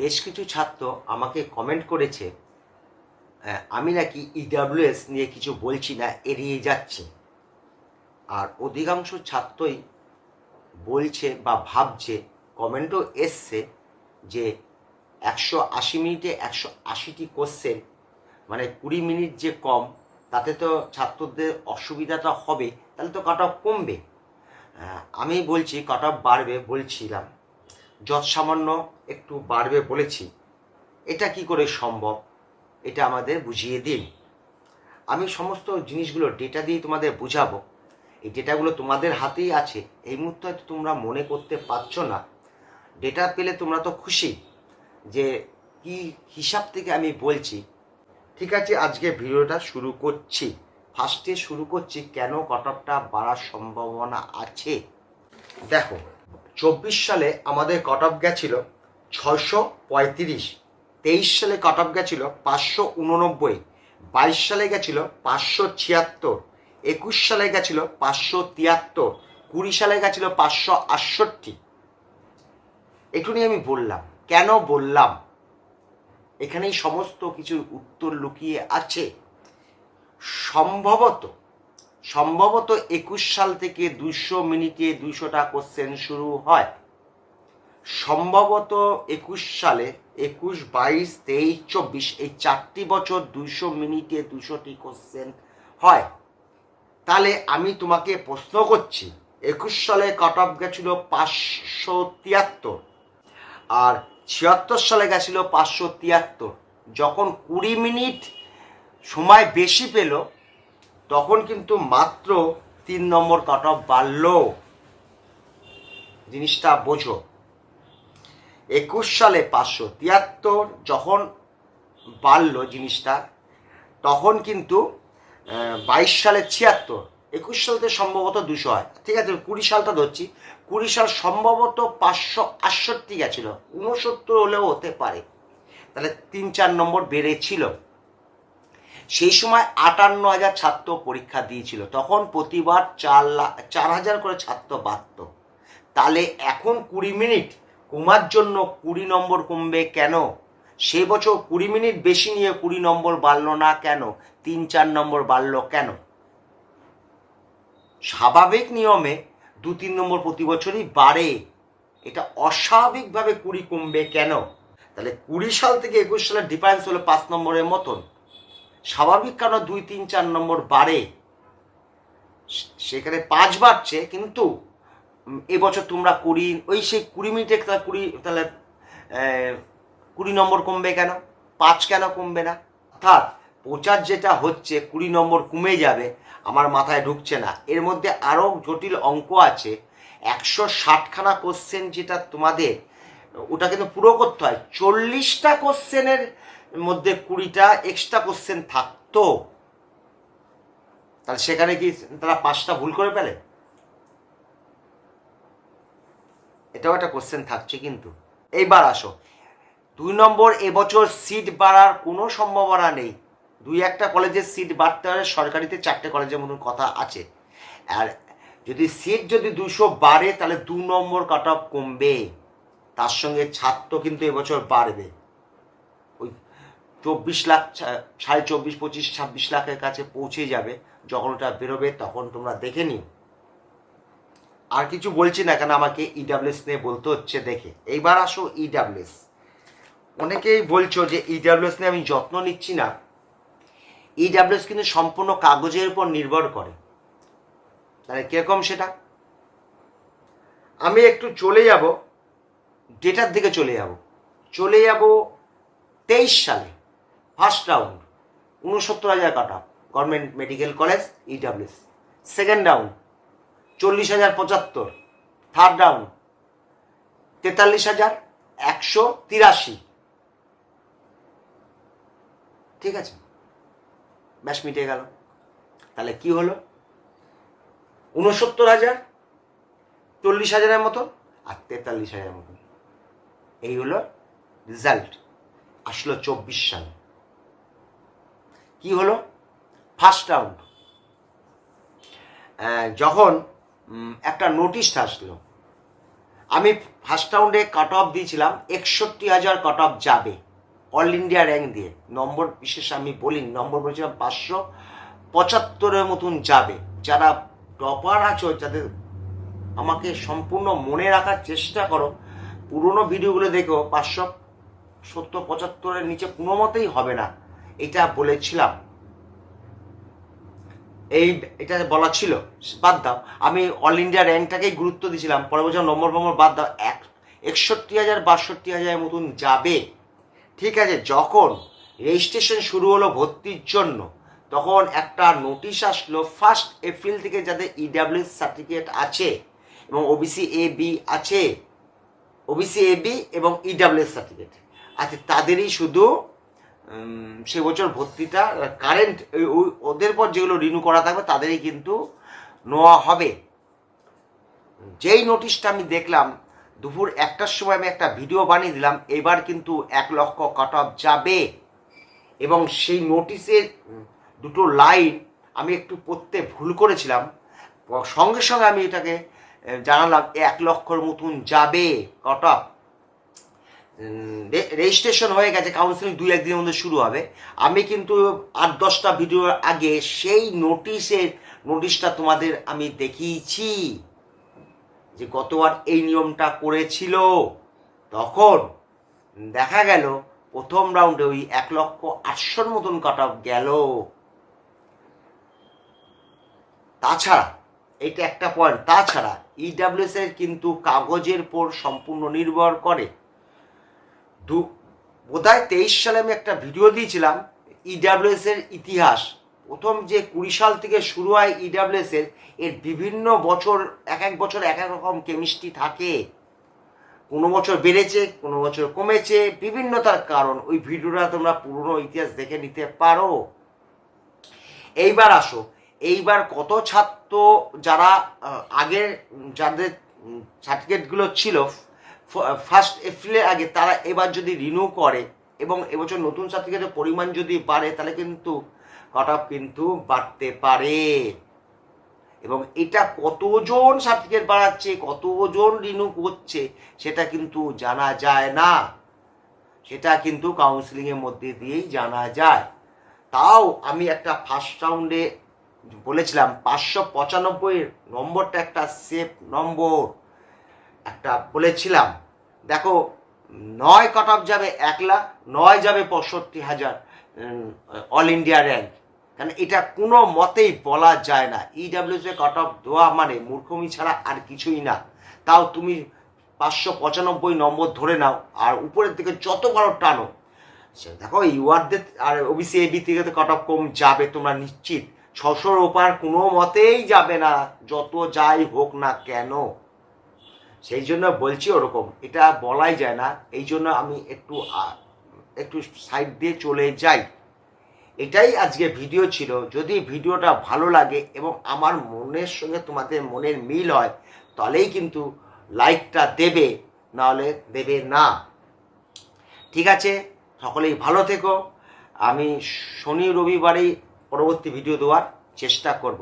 বেশ কিছু ছাত্র আমাকে কমেন্ট করেছে আমি নাকি ইডাব্লিউএস নিয়ে কিছু বলছি না, এড়িয়ে যাচ্ছি। আর অধিকাংশ ছাত্রই বলছে বা ভাবছে কমেন্টও এসছে যে একশো আশি মিনিটে একশো আশিটি কোশ্চেন মানে কুড়ি মিনিট যে কম, তাতে তো ছাত্রদের অসুবিধাটা হবে, তাহলে তো কাট অফ কমবে আমি বলছি কাট অফ বাড়বে বলছিলাম। যৎ সামান্য একটু বাড়বে বলেছি। এটা কি করে সম্ভব? এটা আমাদের বুঝিয়ে দিন। আমি সমস্ত জিনিসগুলো ডেটা দিয়ে তোমাদের বুঝাবো। এই ডেটাগুলো তোমাদের হাতেই আছে। এই মুহূর্তে হয়তো তোমরা মনে করতে পারছ না। ডেটা পেলে তোমরা তো খুশি যে কি হিসাব থেকে আমি বলছি। ঠিক আছে, আজকে ভিডিওটা শুরু করছি। ফার্স্টে শুরু করছি কেন কটপটা বাড়ার সম্ভাবনা আছে? দেখো চব্বিশ সালে আমাদের কট অফ গেছিল ছশো পঁয়ত্রিশ, তেইশ সালে কট অফ গেছিল পাঁচশো উননব্বই, বাইশ সালে গেছিল পাঁচশো ছিয়াত্তর, একুশ সালে গেছিল পাঁচশো তিয়াত্তর, কুড়ি সালে গেছিল পাঁচশো আটষট্টি। একটু নিয়ে আমি বললাম, কেন বললাম? এখানেই সমস্ত কিছু উত্তর লুকিয়ে আছে। সম্ভবত সম্ভবত একুশ সাল থেকে দুশো মিনিটে দুশোটা কোশ্চেন শুরু হয়। সম্ভবত একুশ সালে, একুশ, বাইশ, তেইশ, চব্বিশ, এই চারটি বছর দুইশো মিনিটে দুশোটি কোশ্চেন হয়। তাহলে আমি তোমাকে প্রশ্ন করছি, একুশ সালে কাট অফ গেছিল পাঁচশো তিয়াত্তর আর ছিয়াত্তর সালে গেছিল পাঁচশো তিয়াত্তর। যখন কুড়ি মিনিট সময় বেশি পেল তখন কিন্তু মাত্র তিন নম্বর কাট অফ বাড়ল। জিনিসটা বোঝো। একুশ সালে পাঁচশো তিয়াত্তর যখন বাড়লো জিনিসটা, তখন কিন্তু বাইশ সালে ছিয়াত্তর। একুশ সালতে সম্ভবত দুশো হয়। ঠিক আছে, কুড়ি সালটা ধরছি। কুড়ি সাল সম্ভবত পাঁচশো আটষট্টি গেছিল। ঊনসত্তর হলেও হতে পারে। তাহলে তিন চার নম্বর বেড়েছিল। সেই সময় আটান্ন হাজার ছাত্র পরীক্ষা দিয়েছিল। তখন প্রতিবার চার লাখ চার হাজার করে ছাত্র বাড়ত। তাহলে এখন কুড়ি মিনিট, কমার জন্য কুড়ি নম্বর কমবে কেন? সে বছর কুড়ি মিনিট বেশি নিয়ে কুড়ি নম্বর বাড়লো না কেন? তিন, চার নম্বর বাড়লো কেন? স্বাভাবিক নিয়মে দু, তিন নম্বর প্রতি বছরই বাড়ে। এটা অস্বাভাবিকভাবে কুড়ি কমবে কেন? তাহলে কুড়ি সাল থেকে একুশ সালের ডিফারেন্স হলো পাঁচ নম্বরের মতন। স্বাভাবিক কেন দুই, তিন, চার নম্বর বাড়ে। সেখানে পাঁচ বাড়ছে, কিন্তু এবছর তোমরা কুড়ি, ওই সেই কুড়ি মিনিটে তাহলে কুড়ি তাহলে কুড়ি নম্বর কমবে কেন? পাঁচ কেন কমবে না? অর্থাৎ, প্রচার যেটা হচ্ছে, কুড়ি নম্বর কমে যাবে, আমার মাথায় ঢুকছে না। এর মধ্যে আরও জটিল অঙ্ক আছে। একশো ষাটখানা কোশ্চেন যেটা তোমাদের, ওটা কিন্তু পুরো করতে হয়। চল্লিশটা কোশ্চেনের মধ্যে কুড়িটা এক্সট্রা কোশ্চেন থাকতো। তাহলে সেখানে কি তারা পাঁচটা ভুল করে ফেলে? এটাও একটা কোশ্চেন থাকছে কিন্তু। এইবার আসো। দুই নম্বর, এবছর সিট বাড়ার কোনো সম্ভাবনা নেই। দুই একটা কলেজের সিট বাড়তে পারে সরকারিতে চারটে কলেজের মতন কথা আছে। আর যদি সিট যদি দুশো বাড়ে, তাহলে দু নম্বর কাট অফ কমবে। তার সঙ্গে ছাত্র কিন্তু এবছর বাড়বে। চব্বিশ লাখ সাড়ে চব্বিশ, পঁচিশ, ছাব্বিশ লাখের কাছে পৌঁছে যাবে। যখন ওটা বেরোবে, তখন তোমরা দেখে নিও। আর কিছু বলছি না কেন, আমাকে ইডাব্লিউএস নিয়ে বলতে হচ্ছে দেখে। এইবার আসো ইডাব্লিউএস অনেকেই বলছো যে ইডাব্লিউএস নিয়ে আমি যত্ন নিচ্ছি না। ইডাব্লিউএস কিন্তু সম্পূর্ণ কাগজের উপর নির্ভর করে। তাহলে কীরকম সেটা? আমি একটু চলে যাব, ডেটার দিকে চলে যাব। চলে যাব তেইশ সালে। ফার্স্ট রাউন্ড উনসত্তর হাজার কাট কাটা government medical college EWS second round, চল্লিশ হাজার পঁচাত্তর। থার্ড রাউন্ড, তেতাল্লিশ হাজার একশো তিরাশি। ঠিক আছে? ব্যাস, মিটে গেল। তাহলে কি হলো? উনসত্তর হাজার, চল্লিশ হাজারের মতো আর তেতাল্লিশ হাজারের মতো। এই হলো রেজাল্ট। আসলো চব্বিশ সাল। কি হলো? ফার্স্ট রাউন্ড যখন একটা নোটিশ আসলো, আমি ফার্স্ট রাউন্ডে কাট অফ দিয়েছিলাম, একষট্টি হাজার কাট অফ যাবে অল ইন্ডিয়া র্যাঙ্ক দিয়ে। নম্বর বিশেষ আমি বলি, নম্বর বলেছিলাম পাঁচশো পঁচাত্তরের মতন যাবে। যারা টপার আছো, যাদের আমাকে সম্পূর্ণ মনে রাখার চেষ্টা করো, পুরনো ভিডিওগুলো দেখো, পাঁচশো সত্তর পঁচাত্তরের নিচে কোনো মতেই হবে না। এটা বলেছিলাম। এই এটা বলা ছিল, বাদ দাও। আমি অল ইন্ডিয়া র্যাঙ্কটাকেই গুরুত্ব দিয়েছিলাম। পরে বছর নম্বর নম্বর বাদ দাও। এক একষট্টি হাজার বাষট্টি হাজারের মতন যাবে। ঠিক আছে, যখন রেজিস্ট্রেশন শুরু হলো ভর্তির জন্য, তখন একটা নোটিশ আসলো ফার্স্ট এপ্রিল থেকে যাদের ইডাব্লিউ সার্টিফিকেট আছে এবং ওবিসি এ বি আছে। ওবিসি এ বি এবং ইডাব্লিউ সার্টিফিকেট আছে তাদেরই শুধু সে বছর ভর্তিটা কারেন্ট ওদের পর যেগুলো রিনিউ করা থাকবে তাদেরই কিন্তু নেওয়া হবে। যেই নোটিশটা আমি দেখলাম, দুপুর একটার সময় আমি একটা ভিডিও বানিয়ে দিলাম, এবার কিন্তু এক লক্ষ কাট অফ যাবে। এবং সেই নোটিশের দুটো লাইন আমি একটু পড়তে ভুল করেছিলাম। সঙ্গে সঙ্গে আমি এটাকে জানালাম, এক লক্ষর মতন যাবে কাট অফ রেজিস্ট্রেশন হয়ে গেছে কাউন্সিলিং দুই একদিনের মধ্যে শুরু হবে। আমি কিন্তু আট দশটা ভিডিওর আগে সেই নোটিশের নোটিশটা তোমাদের আমি দেখিয়েছি যে গতবার এই নিয়মটা করেছিল। তখন দেখা গেল, প্রথম রাউন্ডে ওই এক লক্ষ আটশোর মতন কাট অফ গেল। তাছাড়া এটা একটা পয়েন্ট তাছাড়া ইডাব্লিউএস এর কিন্তু কাগজের উপর সম্পূর্ণ নির্ভর করে। দু বোধহয় তেইশ সালে আমি একটা ভিডিও দিয়েছিলাম ইডাব্লিউএস এর ইতিহাস। প্রথম যে কুড়ি সাল থেকে শুরু হয় ইডাব্লিউএস এর এর বিভিন্ন বছর, এক এক বছর এক এক রকম কেমিস্ট্রি থাকে। কোনো বছর বেড়েছে, কোনো বছর কমেছে বিভিন্নতার কারণ। ওই ভিডিওটা তোমরা পুরনো ইতিহাস দেখে নিতে পারো। এইবার আসো। এইবার কত ছাত্র যারা আগের, যাদের সার্টিফিকেটগুলো ছিল ফার্স্ট এপ্রিলের আগে তারা এবার যদি রিনিউ করে এবং এবছর নতুন সার্টিফিকেটের পরিমাণ যদি বাড়ে, তাহলে কিন্তু কাট অফ কিন্তু বাড়তে পারে। এবং এটা কতজন সার্টিফিকেট বাড়াচ্ছে কতজন রিনিউ করছে, সেটা কিন্তু জানা যায় না। সেটা কিন্তু কাউন্সিলিংয়ের মধ্যে দিয়েই জানা যায়। তাও আমি একটা ফার্স্ট রাউন্ডে বলেছিলাম, পাঁচশো পঁচানব্বই নম্বরটা একটা সেফ নম্বর একটা বলেছিলাম, দেখো, নয় কাট অফ যাবে এক লাখ নয় যাবে পঁয়ষট্টি হাজার অল ইন্ডিয়া র্যাঙ্ক কারণ এটা কোনো মতেই বলা যায় না। ইডাব্লিউএস এ কাট অফ দেওয়া মানে মূর্খমি ছাড়া আর কিছুই না। তাও তুমি পাঁচশো পঁচানব্বই নম্বর ধরে নাও, আর উপরের দিকে যত বড় টানো। সে দেখো ইউআরদের আর ওবিসি এবি থেকে তো কাট অফ কম যাবে তোমরা নিশ্চিত। ছশোর ওপার কোনো মতেই যাবে না, যত যাই হোক না কেন। সেই জন্য বলছি ওরকম, এটা বলাই যায় না। এই জন্য আমি একটু একটু সাইড দিয়ে চলে যাই। এটাই আজকে ভিডিও ছিল। যদি ভিডিওটা ভালো লাগে এবং আমার মনের সঙ্গে তোমাদের মনের মিল হয়, তাহলেই কিন্তু লাইকটা দেবে, নাহলে দেবে না। ঠিক আছে? সকলেই ভালো থেকো। আমি শনি রবিবারেই পরবর্তী ভিডিও দেওয়ার চেষ্টা করব।